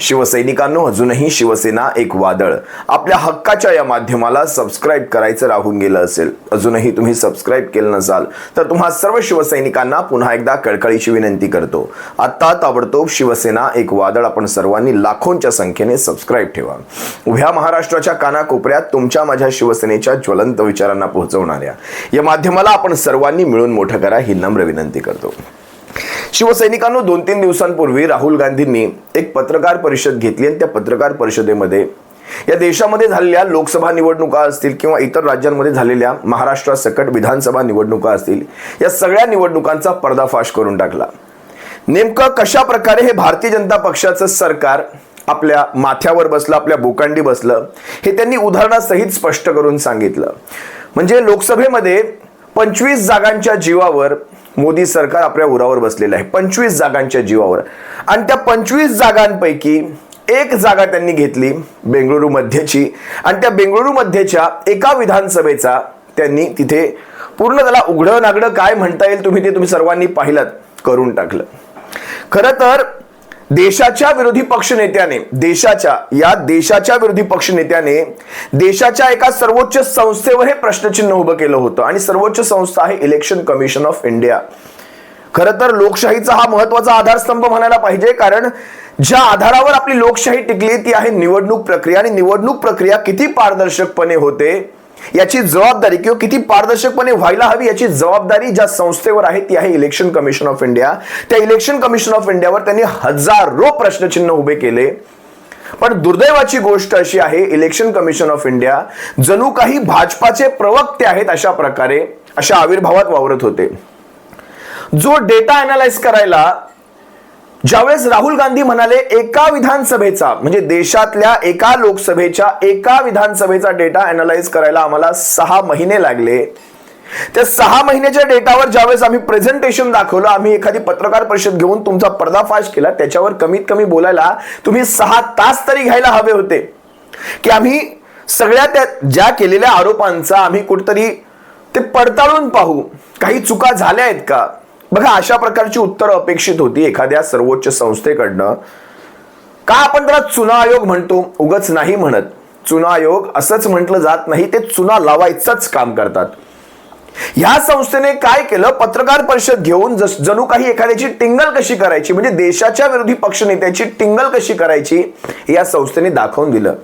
शिवसैनिकांनो अजूनही शिवसेना एक वादळ. आपल्या हक्काच्या या माध्यमाला सबस्क्राईब करायचं राहून गेलं असेल. अजूनही तुम्ही सबस्क्राईब केलं नसाल तर तुम्हा सर्व शिवसैनिकांना पुन्हा एकदा कळकळीची विनंती करतो. आत्ता ताबडतोब शिवसेना एक वादळ आपण सर्वांनी लाखोंच्या संख्येने सबस्क्राईब ठेवा. उभ्या महाराष्ट्राच्या कानाकोपऱ्यात तुमच्या माझ्या शिवसेनेच्या ज्वलंत विचारांना पोहोचवणाऱ्या. या माध्यमाला आपण सर्वांनी मिळून मोठं करा ही नम्र विनंती करतो. शिवसैनिकांनो दोन तीन दिवसांपूर्वी राहुल गांधींनी एक पत्रकार परिषद घेतली आणि त्या पत्रकार परिषदेमध्ये या देशामध्ये झालेल्या लोकसभा निवडणुका असतील किंवा इतर राज्यांमध्ये झालेल्या महाराष्ट्रासकट विधानसभा निवडणुका असतील या सगळ्या निवडणुकांचा पर्दाफाश करून टाकला. नेमकं कशा प्रकारे हे भारतीय जनता पक्षाचं सरकार आपल्या माथ्यावर बसलं आपल्या बोकांडी बसलं हे त्यांनी उदाहरणासहित स्पष्ट करून सांगितलं. म्हणजे लोकसभेमध्ये पंचवीस जागांच्या जीवावर मोदी सरकार आपल्या उरावर बसलेलं आहे. पंचवीस जागांच्या जीवावर. आणि त्या पंचवीस जागांपैकी एक जागा त्यांनी घेतली बेंगळुरू मध्येची. आणि त्या बेंगळुरू मध्येच्या एका विधानसभेचा त्यांनी तिथे पूर्ण त्याला उघडं नागडं काय म्हणता येईल तुम्ही ते तुम्ही सर्वांनी पाहिलं करून टाकलं. खरं तर देशाच्या विरोधी पक्ष नेत्याने देशाच्या या देशाच्या विरोधी पक्ष नेत्याने देशाच्या एका सर्वोच्च संस्थेवर हे प्रश्नचिन्ह उभं केलं होतं. आणि सर्वोच्च संस्था आहे इलेक्शन कमिशन ऑफ इंडिया. खरं तर लोकशाहीचा हा महत्त्वाचा आधारस्तंभ म्हणायला पाहिजे कारण ज्या आधारावर आपली लोकशाही टिकली ती आहे निवडणूक प्रक्रिया. आणि निवडणूक प्रक्रिया किती पारदर्शकपणे होते याची जबाबदारी किंवा किती पारदर्शकपणे व्हायला हवी याची जबाबदारी ज्या संस्थेवर आहे ती आहे इलेक्शन कमिशन ऑफ इंडिया. त्या इलेक्शन कमिशन ऑफ इंडियावर त्यांनी हजारो प्रश्नचिन्ह उभे केले. पण दुर्दैवाची गोष्ट अशी आहे इलेक्शन कमिशन ऑफ इंडिया जणू काही भाजपाचे प्रवक्ते आहेत अशा प्रकारे अशा आविर्भावात वावरत होते. जो डेटा अनालाइज करायला ज्यावेळेस राहुल गांधी म्हणाले एका विधानसभेचा म्हणजे देशातल्या एका लोकसभेच्या एका विधानसभेचा डेटा अनालाइज करायला आम्हाला सहा महिने लागले. त्या सहा महिन्याच्या डेटावर ज्यावेळेस आम्ही प्रेझेंटेशन दाखवलं आम्ही एखादी पत्रकार परिषद घेऊन तुमचा पर्दाफाश केला त्याच्यावर कमीत कमी बोलायला तुम्ही सहा तास तरी घ्यायला हवे होते. की आम्ही सगळ्या त्या ज्या केलेल्या आरोपांचा आम्ही कुठतरी ते पडताळून पाहू. काही चुका झाल्या आहेत का? बघा अशा प्रकारची उत्तरं अपेक्षित होती एखाद्या सर्वोच्च संस्थेकडनं. का आपण त्याला चुना आयोग म्हणतो? उगच नाही म्हणत. चुना आयोग असंच म्हटलं जात नाही ते चुना लावायचंच काम करतात. ह्या संस्थेने काय केलं? पत्रकार परिषद घेऊन जस जणू काही एखाद्याची टिंगल कशी करायची म्हणजे देशाच्या विरोधी पक्ष नेत्याची टिंगल कशी करायची या संस्थेने दाखवून दिलं.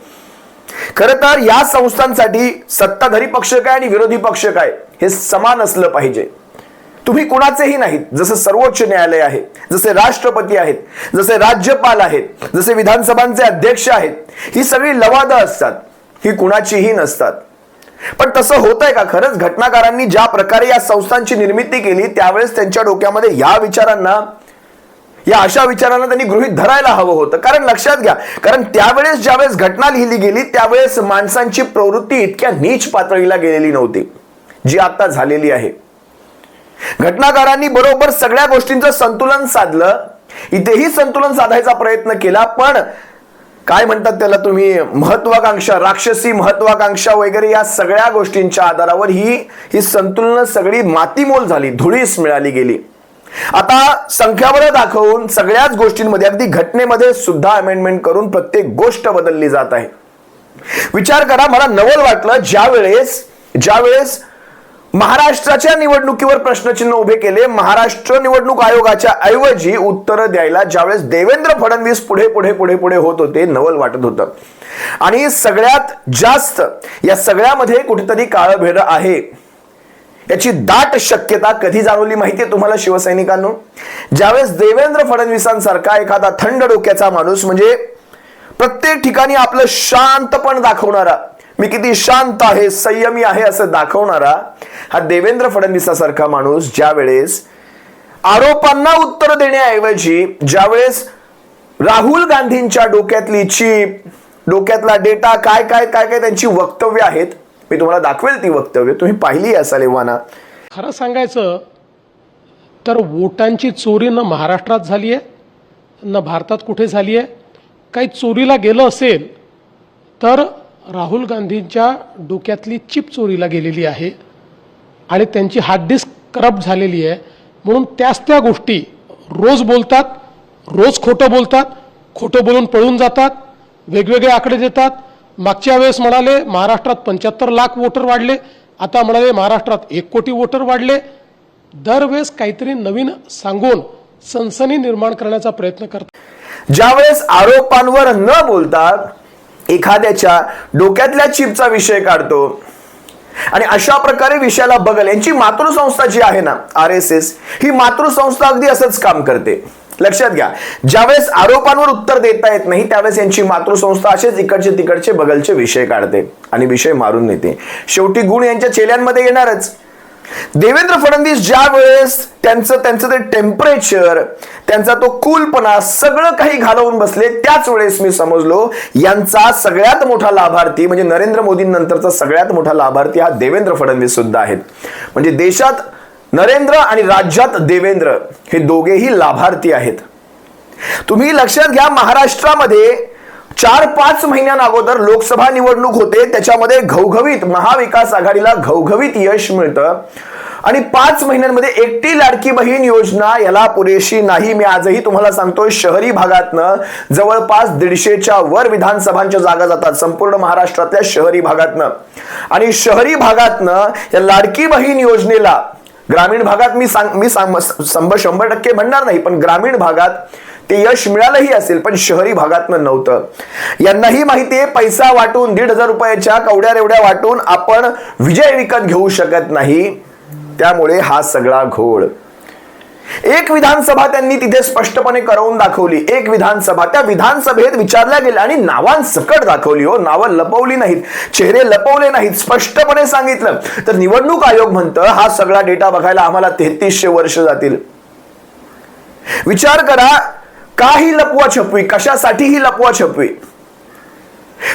खर तर या संस्थांसाठी सत्ताधारी पक्ष काय आणि विरोधी पक्ष काय हे समान असलं पाहिजे. तुम्ही कुणाचेही नाहीत. जसं सर्वोच्च न्यायालय आहे जसे राष्ट्रपती आहेत जसे राज्यपाल आहेत जसे विधानसभांचे अध्यक्ष आहेत ही सगळी लवाद असतात. ही कुणाचीही नसतात. पण तसं होतंय का खरंच? घटनाकारांनी ज्या प्रकारे या संस्थांची निर्मिती केली त्यावेळेस त्यांच्या डोक्यामध्ये या विचारांना या अशा विचारांना त्यांनी गृहित धरायला हवं होतं. कारण लक्षात घ्या कारण त्यावेळेस ज्यावेळेस घटना लिहिली गेली त्यावेळेस माणसांची प्रवृत्ती इतक्या नीच पातळीला गेलेली नव्हती जी आता झालेली आहे. घटनाकारांनी बरोबर सगळ्या गोष्टींचं संतुलन साधलं. इथेही संतुलन साधायचा प्रयत्न केला पण काय म्हणतात त्याला तुम्ही महत्वाकांक्षा राक्षसी महत्वाकांक्षा वगैरे या सगळ्या गोष्टींच्या आधारावर ही ही संतुलन सगळी मातीमोल झाली धुळीस मिळाली गेली. आता संख्याबळ दाखवून सगळ्याच गोष्टींमध्ये अगदी घटनेमध्ये सुद्धा अमेंडमेंट करून प्रत्येक गोष्ट बदलली जात आहे. विचार करा मला नवल वाटलं ज्या वेळेस ज्या वेळेस महाराष्ट्राच्या निवडणुकीवर प्रश्नचिन्ह उभे केले. महाराष्ट्र निवडणूक आयोगाच्या ऐवजी उत्तरं द्यायला ज्यावेळेस देवेंद्र फडणवीस पुढे पुढे पुढे पुढे होत होते नवल वाटत होतं. आणि सगळ्यात जास्त या सगळ्यामध्ये कुठेतरी काळभेर आहे. याची दाट शक्यता कधी जाणवली माहितीये तुम्हाला शिवसैनिकांनो? ज्यावेळेस देवेंद्र फडणवीसांसारखा एखादा थंड डोक्याचा माणूस म्हणजे प्रत्येक ठिकाणी आपलं शांतपण दाखवणारा मी किती शांत आहे संयमी आहे असं दाखवणारा हा देवेंद्र फडणवीसासारखा माणूस ज्या वेळेस आरोपांना उत्तर देण्याऐवजी ज्यावेळेस राहुल गांधींच्या डोक्यातली चीप डोक्यातला डेटा काय काय काय काय त्यांची वक्तव्य आहेत मी तुम्हाला दाखवेल ती वक्तव्य. तुम्ही पाहिली असाल एव्हाना खरं सांगायचं तर वोटांची चोरी न महाराष्ट्रात झाली आहे न भारतात कुठे झाली आहे? काही चोरीला गेलं असेल तर राहुल गांधींच्या डोक्यातली चिप चोरीला गेलेली आहे आणि त्यांची हार्ड डिस्क करप्ट झालेली आहे. म्हणून त्याच त्या गोष्टी रोज बोलतात रोज खोटं बोलतात खोटं बोलून पळून जातात वेगवेगळे आकडे देतात. मागच्या वेळेस म्हणाले महाराष्ट्रात पंच्याहत्तर लाख वोटर वाढले आता म्हणाले महाराष्ट्रात एक कोटी वोटर वाढले. दरवेळेस काहीतरी नवीन सांगून सनसनी निर्माण करण्याचा प्रयत्न करतात. ज्यावेळेस आरोपांवर न बोलता एखाद्याच्या डोक्यातल्या चिपचा विषय काढतो. आणि अशा प्रकारे विषयाला बघल. यांची मातृसंस्था जी आहे ना आर एस एस ही मातृसंस्था अगदी असंच काम करते. लक्षात घ्या ज्यावेळेस आरोपांवर उत्तर देता येत नाही त्यावेळेस यांची मातृसंस्था असेच इकडचे तिकडचे बगलचे विषय काढते आणि विषय मारून नेते. शेवटी गुण यांच्या चेल्यांमध्ये येणारच. देवेंद्र फडणवीस ज्या वेळेस त्यांचं त्यांचं ते टेम्परेचर त्यांचा तो कूलपणा सगळं काही घालवून बसले त्याच वेळेस मी समजलो यांचा सगळ्यात मोठा लाभार्थी म्हणजे नरेंद्र मोदींनंतरचा सगळ्यात मोठा लाभार्थी हा देवेंद्र फडणवीस सुद्धा आहेत. म्हणजे देशात नरेंद्र आणि राज्यात देवेंद्र हे दोघेही लाभार्थी आहेत. तुम्ही लक्षात घ्या महाराष्ट्रामध्ये चार पाच महिन्यांअगोदर लोकसभा निवडणूक होते. त्याच्यामध्ये घवघवीत महाविकास आघाडीला घवघवीत यश मिळतं. आणि पाच महिन्यांमध्ये एकटी लाडकी बहीण योजना याला पुरेशी नाही. मी आजही तुम्हाला सांगतो शहरी भागातनं जवळपास दीडशेच्या वर विधानसभांच्या जागा जातात. संपूर्ण महाराष्ट्रातल्या शहरी भागातनं. आणि शहरी भागातनं या लाडकी बहीण योजनेला ग्रामीण भागात मी सांग मी सांग शंभर शंभर टक्के म्हणणार नाही पण ग्रामीण भागात ते यश मिळालंही असेल पण शहरी भागातनं नव्हतं. यांनाही माहिती आहे पैसा वाटून दीड हजार रुपयाच्या कवड्या रेवड्या वाटून आपण विजय विकत घेऊ शकत नाही. त्यामुळे हा सगळा घोळ. एक विधानसभा त्यांनी तिथे स्पष्टपणे करवून दाखवली. एक विधानसभा त्या विधानसभेत विचारल्या गेल्या आणि नावांसकट दाखवली हो. नावं लपवली नाहीत चेहरे लपवले नाहीत स्पष्टपणे सांगितलं. तर निवडणूक आयोग म्हणतं हा सगळा डेटा बघायला आम्हाला तेहतीसशे वर्ष जातील. विचार करा का ही लपवा छपवी कशासाठी ही लपवा छपवी.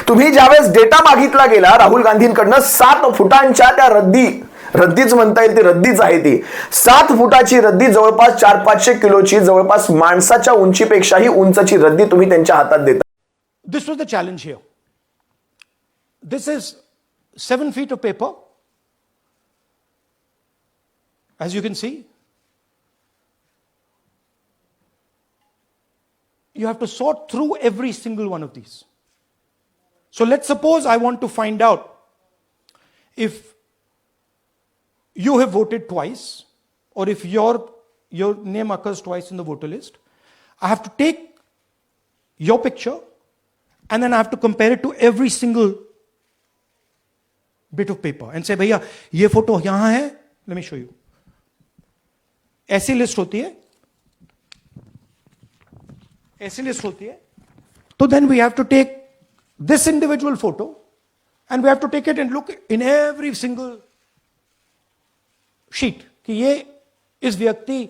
तुम्ही ज्यावेळेस डेटा मागितला गेला राहुल गांधींकडनं सात फुटांच्या त्या रद्दी रद्दीच म्हणता येईल ती रद्दीच आहे ती. सात फुटाची रद्दी जवळपास चार पाचशे किलोची जवळपास माणसाच्या उंचीपेक्षाही उंचची रद्दी तुम्ही त्यांच्या हातात देता. This was the challenge here this is seven feet of paper As you can see you have to sort through every single one of these. So let's suppose I want to find out if you have voted twice or if your, your name occurs twice in the voter list. I have to take your picture and then I have to compare it to every single bit of paper and say भैया ये photo यहां है let me show you ऐसी list होती है ऐसी list होती है। तो then we have to take this individual photo and we have to take it and look in every single sheet कि ये इस व्यक्ति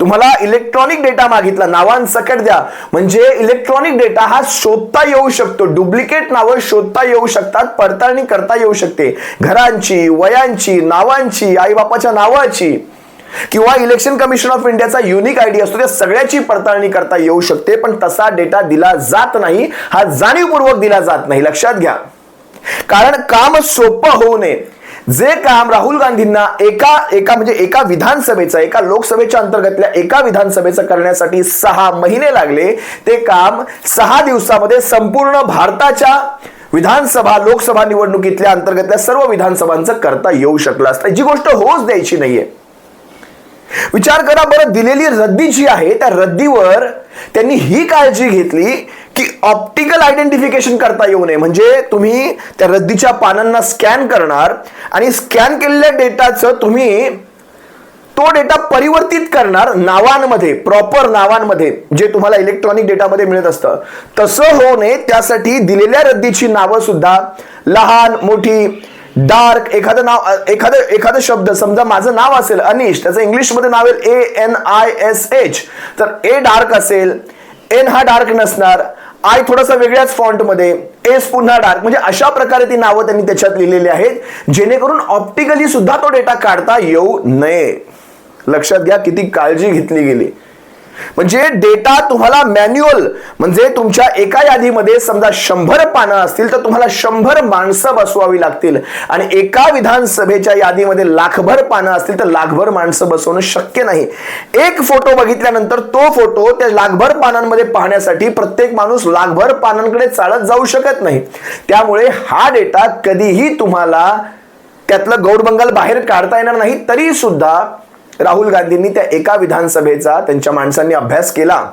तुम्हाला इलेक्ट्रॉनिक डेटा मागितला. नावांसकट द्या. म्हणजे इलेक्ट्रॉनिक डेटा हा शोधता येऊ शकतो. डुप्लिकेट नावं शोधता येऊ शकतात. पडताळणी करता येऊ शकते. घरांची वयांची नावांची आईबापाच्या नावाची. किंवा इलेक्शन कमिशन ऑफ इंडियाचा युनिक आयडी असतो त्या सगळ्याची पडताळणी करता येऊ शकते पण तसा डेटा दिला जात नाही हा जाणीवपूर्वक दिला जात नाही. लक्षात घ्या. कारण काम सोपं होऊ नये. जे काम राहुल गांधींना एका एका म्हणजे एका विधानसभेचं एका लोकसभेच्या अंतर्गतल्या एका विधानसभेचं करण्यासाठी सहा महिने लागले ते काम सहा दिवसामध्ये संपूर्ण भारताच्या विधानसभा लोकसभा निवडणुकीतल्या अंतर्गतल्या सर्व विधानसभांचं करता येऊ शकलं असतं. जी गोष्ट होच द्यायची नाहीये. विचार करा बरं दिलेली रद्दी जी आहे त्या रद्दीवर त्यांनी ही काळजी घेतली की ऑप्टिकल आयडेंटिफिकेशन करता येऊ नये. म्हणजे तुम्ही त्या रद्दीच्या पानांना स्कॅन करणार आणि स्कॅन केलेल्या डेटाचं तुम्ही तो डेटा परिवर्तित करणार नावांमध्ये प्रॉपर नावांमध्ये जे तुम्हाला इलेक्ट्रॉनिक डेटामध्ये मिळत असतं. तसं होऊ नये त्यासाठी दिलेल्या रद्दीची नावं सुद्धा लहान मोठी डार्क एखादं नाव एखादं एखादं शब्द समजा माझं नाव असेल अनिश त्याचं इंग्लिशमध्ये नाव आहे A N I S H तर ए डार्क असेल एन हा डार्क नसणार आय थोडासा वेगळ्याच फॉन्टमध्ये एस पुन्हा डार्क म्हणजे अशा प्रकारे ती नावं त्यांनी त्याच्यात लिहिलेली आहेत जेणेकरून ऑप्टिकली सुद्धा तो डेटा काढता येऊ नये. लक्षात घ्या किती काळजी घेतली गेली. म्हणजे डेटा तुम्हाला मॅन्युअल म्हणजे तुमच्या एका यादीमध्ये समजा शंभर पानं असतील तर तुम्हाला शंभर माणसं बसवावी लागतील. आणि एका विधानसभेच्या यादीमध्ये लाखभर पानं असतील तर लाखभर माणसं बसवणं शक्य नाही. एक फोटो बघितल्यानंतर तो फोटो त्या लाखभर पानांमध्ये पाहण्यासाठी प्रत्येक माणूस लाखभर पानांकडे चालत जाऊ शकत नाही. त्यामुळे हा डेटा कधीही तुम्हाला त्यातलं गौडबंगाल बाहेर काढता येणार नाही तरी सुद्धा राहुल गांधींनी त्या एका विधानसभेचा त्यांच्या माणसांनी अभ्यास केला.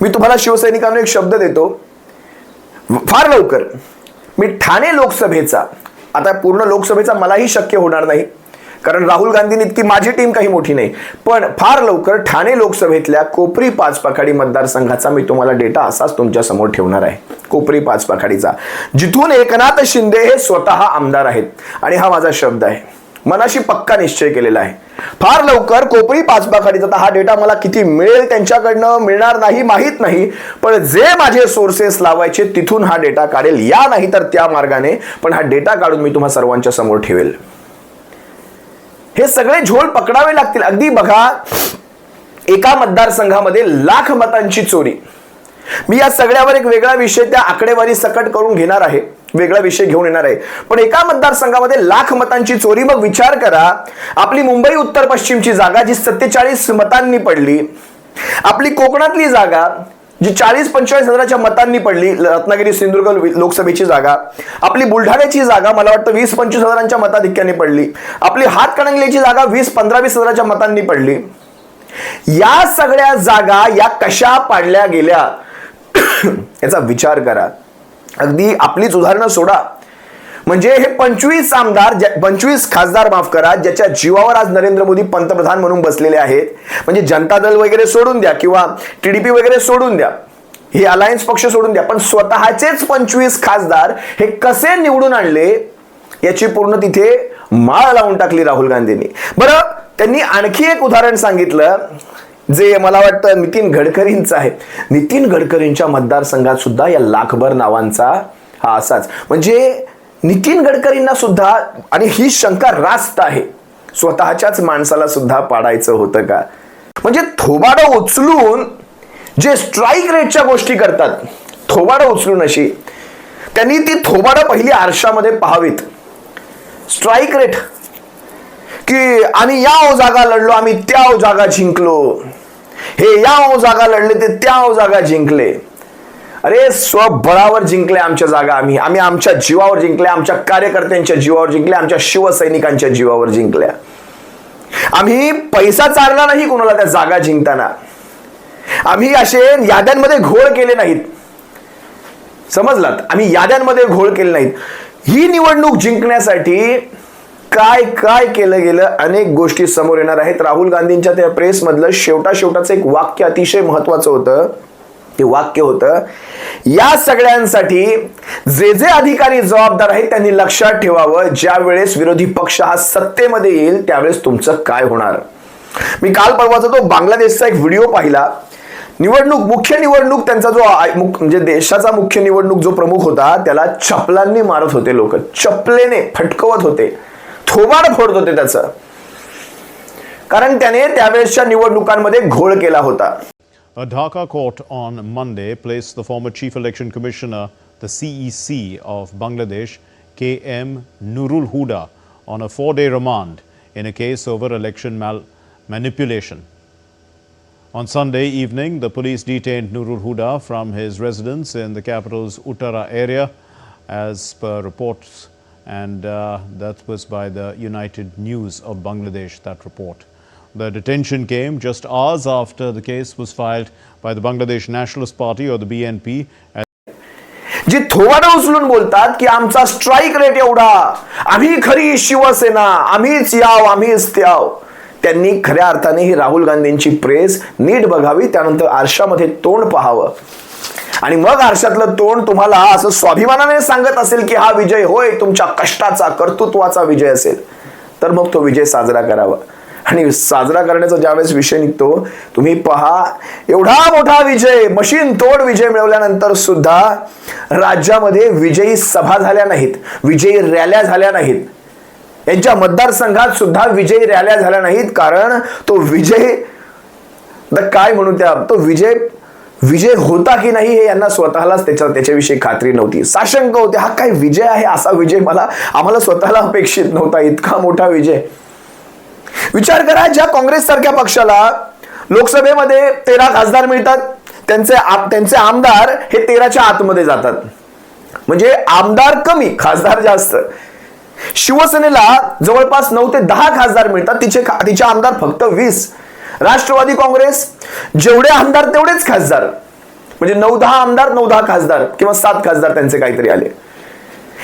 मी तुम्हाला शिवसैनिकांना एक शब्द देतो. फार लवकर. मी ठाणे लोकसभेचा आता पूर्ण लोकसभेचा मलाही शक्य होणार नाही कारण राहुल गांधींनी इतकी माझी टीम काही मोठी नाही. पण फार लवकर ठाणे लोकसभेतल्या कोपरी पाचपाखाडी मतदारसंघाचा मी तुम्हाला डेटा असाच तुमच्यासमोर ठेवणार आहे. कोपरी पाचपाखाडीचा. जिथून एकनाथ शिंदे हे स्वतः आमदार आहेत. आणि हा माझा शब्द आहे. मनाशी पक्का निश्चय केलेला आहे. फार लवकर कोपरी पाचबाखाडीचा हा डेटा मला किती मिळेल त्यांच्याकडनं मिळणार नाही माहीत नाही. पण जे माझे सोर्सेस लावायचे तिथून हा डेटा काढेल. या नाही तर त्या मार्गाने पण हा डेटा काढून मी तुम्हा सर्वांच्या समोर ठेवेल. हे सगळे झोल पकडावे लागतील. अगदी बघा एका मतदारसंघामध्ये लाख मतांची चोरी. मी या सगळ्यावर एक वेगळा विषय त्या आकडेवारी सकट करून घेणार आहे. वेगळा विषय घेऊन येणार आहे. पण एका मतदारसंघामध्ये लाख मतांची चोरी मग विचार करा. आपली मुंबई उत्तर पश्चिमची जागा जी सत्तेचाळीस मतांनी पडली आपली कोकणातली जागा जी चाळीस पंचेचाळीस हजाराच्या मतांनी पडली रत्नागिरी सिंधुदुर्ग लोकसभेची जागा आपली बुलढाण्याची जागा मला वाटतं वीस पंचवीस हजारांच्या मताधिक्याने पडली आपली हातकणंगलेची जागा वीस पंधरा वीस हजाराच्या मतांनी पडली. या सगळ्या जागा या कशा पाडल्या गेल्या? याचा विचार करा. अगदी आपलीच उदाहरणं सोडा. म्हणजे हे पंचवीस आमदार पंचवीस खासदार माफ करा ज्याच्या जीवावर आज नरेंद्र मोदी पंतप्रधान म्हणून बसलेले आहेत. म्हणजे जनता दल वगैरे सोडून द्या किंवा टीडीपी वगैरे सोडून द्या. हे अलायन्स पक्ष सोडून द्या. पण स्वतःचेच पंचवीस खासदार हे कसे निवडून आणले याची पूर्ण तिथे माळ लावून टाकली राहुल गांधींनी. बरं त्यांनी आणखी एक उदाहरण सांगितलं. जे मला वाटतं नितीन गडकरींचं आहे. नितीन गडकरींच्या मतदारसंघात सुद्धा या लाखभर नावांचा हा असाच. म्हणजे नितीन गडकरींना सुद्धा आणि ही शंका रास्त आहे. स्वतःच्याच माणसाला सुद्धा पाडायचं होतं का? म्हणजे थोबाडं उचलून जे स्ट्राईक रेटच्या गोष्टी करतात थोबाडं उचलून अशी त्यांनी ती थोबाडं पहिली आरशामध्ये पाहावीत. स्ट्राईक रेट की आम्ही या जागा लढलो आम्ही त्या जागा जिंकलो. हे या जागा लढले ते त्या जागा जिंकले. अरे स्वबळावर जिंकले आमच्या जागा आम्ही. आम्ही आमच्या जीवावर जिंकल्या आमच्या कार्यकर्त्यांच्या जीवावर जिंकल्या आमच्या शिवसैनिकांच्या जीवावर जिंकल्या. आम्ही पैसा चालला नाही कोणाला त्या जागा जिंकताना. आम्ही असे याद्यांमध्ये घोळ केले नाहीत. समजलात? आम्ही याद्यांमध्ये घोळ केले नाहीत. ही निवडणूक जिंकण्यासाठी काय काय केलं गेलं? अनेक गोष्टी समोर येणार आहेत. राहुल गांधींच्या त्या प्रेसमधलं शेवटा शेवटाचं एक वाक्य अतिशय महत्वाचं होतं. ते वाक्य होतं या सगळ्यांसाठी जे जे अधिकारी जबाबदार आहेत त्यांनी लक्षात ठेवावं. ज्या वेळेस विरोधी पक्ष हा सत्तेमध्ये येईल त्यावेळेस तुमचं काय होणार? मी काल परवाचा तो बांगलादेशचा एक व्हिडिओ पाहिला. निवडणूक मुख्य निवडणूक त्यांचा जो आय- म्हणजे देशाचा मुख्य निवडणूक जो प्रमुख होता त्याला चपलांनी मारत होते लोक. चपलेने फटकवत होते. थोबाड फोडत होते त्याचं कारण त्याने त्यावेळेसच्या निवडणुकांमध्ये घोळ केला होता A Dhaka court on Monday placed the former Chief Election Commissioner, the CEC of Bangladesh, KM Nurul Huda, on a four day remand in a case over election mal- manipulation. On Sunday evening, the police detained Nurul Huda from his residence in the capital's Uttara area, as per reports, and uh, that was by the United News of Bangladesh, that report. The detention came just hours after the case was filed by the Bangladesh Nationalist Party or the BNP जे थोबाडं उचलून बोलतात की आमचा strike rate एवढा आम्ही खरी शिवसेना आम्हीच याव आम्हीच त्याव त्यांनी खऱ्या अर्थाने ही राहुल गांधींची प्रेस नीट बघावी त्यानंतर आरशामध्ये तोंड पाहावं आणि मग आरशातलं तोंड तुम्हाला असं स्वाभिमानाने सांगत असेल की हा विजय होय तुमच्या कष्टाचा कर्तृत्वाचा विजय असेल. तर मग तो विजय साजरा करावा. आणि साजरा करण्याचा ज्यावेळेस विषय निघतो तुम्ही पहा एवढा मोठा विजय मशीन तोड विजय मिळवल्यानंतर सुद्धा राज्यामध्ये विजयी सभा झाल्या नाहीत विजयी रॅल्या झाल्या नाहीत. यांच्या मतदारसंघात सुद्धा विजयी रॅल्या झाल्या नाहीत कारण तो विजय द काय म्हणू त्या तो विजय विजय होता की नाही हे यांना स्वतःलाच त्याच्या त्याच्याविषयी खात्री नव्हती. साशंक होते हा काय विजय आहे? असा विजय मला आम्हाला स्वतःला अपेक्षित नव्हता. इतका मोठा विजय. विचार करा ज्या काँग्रेस सारख्या पक्षाला लोकसभेमध्ये तेरा खासदार मिळतात त्यांचे आप- त्यांचे आमदार हे तेराच्या आतमध्ये जातात. म्हणजे आमदार कमी खासदार जास्त. शिवसेनेला जवळपास नऊ ते दहा खासदार मिळतात तिचे तिचे आमदार फक्त वीस. राष्ट्रवादी काँग्रेस जेवढे आमदार तेवढेच खासदार. म्हणजे नऊ दहा आमदार नऊ दहा खासदार किंवा सात खासदार त्यांचे काहीतरी आले.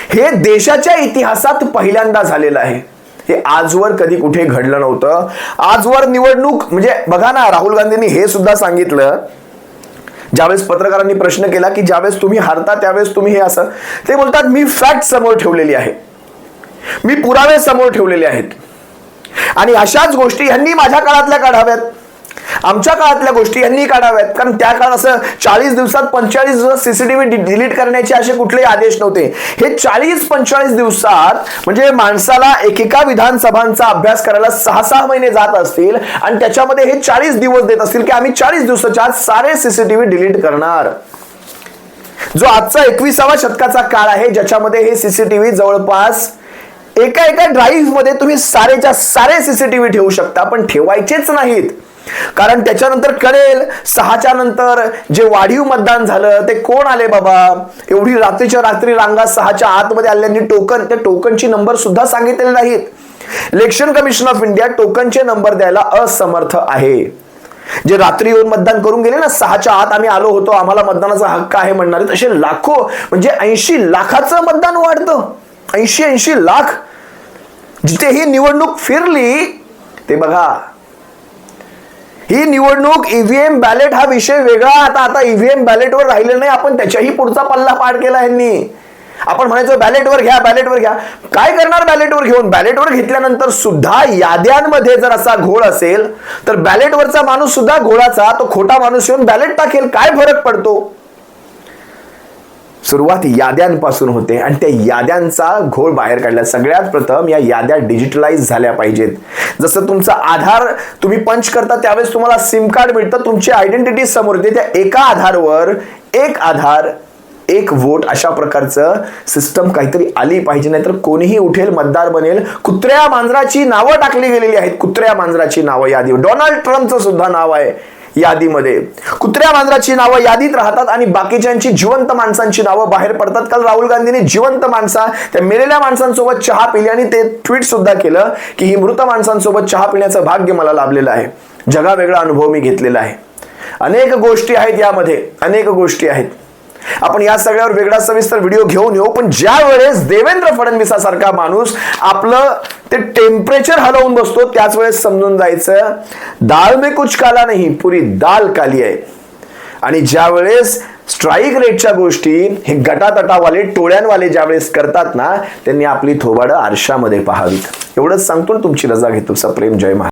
हे देशाच्या इतिहासात पहिल्यांदा झालेलं आहे. हे आजवर कधी कुठे घडलं नव्हतं. आजवर निवडणूक म्हणजे बघा ना राहुल गांधींनी हे सुद्धा सांगितलं. ज्यावेळेस पत्रकारांनी प्रश्न केला की ज्यावेळेस तुम्ही हारता त्यावेळेस तुम्ही हे असं. ते बोलतात मी फॅक्ट समोर ठेवलेली आहे. मी पुरावे समोर ठेवलेले आहेत. आणि अशाच गोष्टी यांनी माझ्या काळातल्या काढाव्यात. आमच्या काळातल्या गोष्टी यांनी काढाव्यात. कारण त्या काळात असं चाळीस दिवसात पंचेचाळीस दिवस सीसीटीव्ही डिलीट करण्याचे असे कुठलेही आदेश नव्हते. हे चाळीस पंचेचाळीस दिवसात म्हणजे माणसाला एकेका विधानसभांचा अभ्यास करायला सहा सहा महिने जात असतील आणि त्याच्यामध्ये हे चाळीस दिवस देत असतील की आम्ही चाळीस दिवसाच्या आत सारे सीसीटीव्ही डिलीट करणार. जो आजचा एकविसावा शतकाचा काळ आहे ज्याच्यामध्ये हे सीसीटीव्ही जवळपास एका एका ड्राईव्हमध्ये तुम्ही सारेच्या सारे सीसीटीव्ही ठेवू शकता पण ठेवायचेच नाहीत. कारण त्याच्यानंतर कळेल सहाच्या नंतर जे वाढीव मतदान झालं ते कोण आले बाबा? एवढी रात्रीच्या रात्री रांगा सहाच्या आतमध्ये आल्याने टोकन त्या टोकनची नंबर सुद्धा सांगितलेले नाहीत. इलेक्शन कमिशन ऑफ इंडिया टोकनचे नंबर द्यायला असमर्थ आहे. जे रात्री येऊन मतदान करून गेले ना सहाच्या आत आम्ही आलो होतो आम्हाला मतदानाचा हक्क आहे म्हणणारे तसे लाखो म्हणजे ऐंशी लाखाचं मतदान वाढतं. ऐंशी ऐंशी लाख जिथे ही निवडणूक फिरली ते बघा. ही निवडणूक ईव्हीएम बॅलेट हा विषय वेगळा. आता आता ईव्हीएम बॅलेटवर राहिले नाही आपण त्याच्याही पुढचा पल्ला पाड केला यांनी. आपण म्हणायचो बॅलेटवर घ्या बॅलेटवर घ्या. काय करणार बॅलेटवर घेऊन? बॅलेटवर घेतल्यानंतर सुद्धा याद्यांमध्ये जर असा घोळ असेल तर बॅलेटवरचा माणूस सुद्धा घोळाचा तो खोटा माणूस येऊन बॅलेट टाकेल. काय फरक पडतो? सुरुवात याद्यांपासून होते आणि त्या याद्यांचा घोळ बाहेर काढला. सगळ्यात प्रथम या याद्या डिजिटलाइज झाल्या पाहिजेत. जसं तुमचा आधार तुम्ही पंच करता त्यावेळेस तुम्हाला सिम कार्ड मिळतं तुमची आयडेंटिटी समोर येते. त्या एका आधारवर एक आधार एक वोट अशा प्रकारचं सिस्टम काहीतरी आली पाहिजे. नाहीतर कोणीही उठेल मतदार बनेल कुत्र्या मांजराची नावं टाकली गेलेली आहेत. कुत्र्या मांजराची नावं यादी डोनाल्ड ट्रम्पचं सुद्धा नाव आहे. यादीमध्ये. कुत्र्या मांजराची नावं यादीत राहतात आणि बाकीच्यांची जिवंत माणसांची नावं बाहेर पडतात. काल राहुल गांधींनी जिवंत माणसा त्या मेलेल्या माणसांसोबत चहा पिली आणि ते ट्विट सुद्धा केलं की ही मृत माणसांसोबत चहा पिण्याचं भाग्य मला लाभलेलं आहे. जगावेगळा अनुभव मी घेतलेला आहे. अनेक गोष्टी आहेत यामध्ये. अनेक गोष्टी आहेत. आपण या सगळ्यावर वेगळा सविस्तर व्हिडिओ घेऊन येऊ पण ज्या वेळेस देवेंद्र फडणवीसासारखा माणूस आपलं ते टेम्परेचर हलवून बसतो त्याच वेळेस समजून जायचं दाल मे कुछ काला नाही पुरी दाल काली आहे. आणि ज्या वेळेस स्ट्राईक रेटच्या गोष्टी हे गटातटावाले टोळ्यांवाले ज्या वेळेस करतात ना त्यांनी आपली थोबाडं आरशामध्ये पाहावीत. एवढंच सांगतो तुमची रजा घेतो. सप्रेम जय महा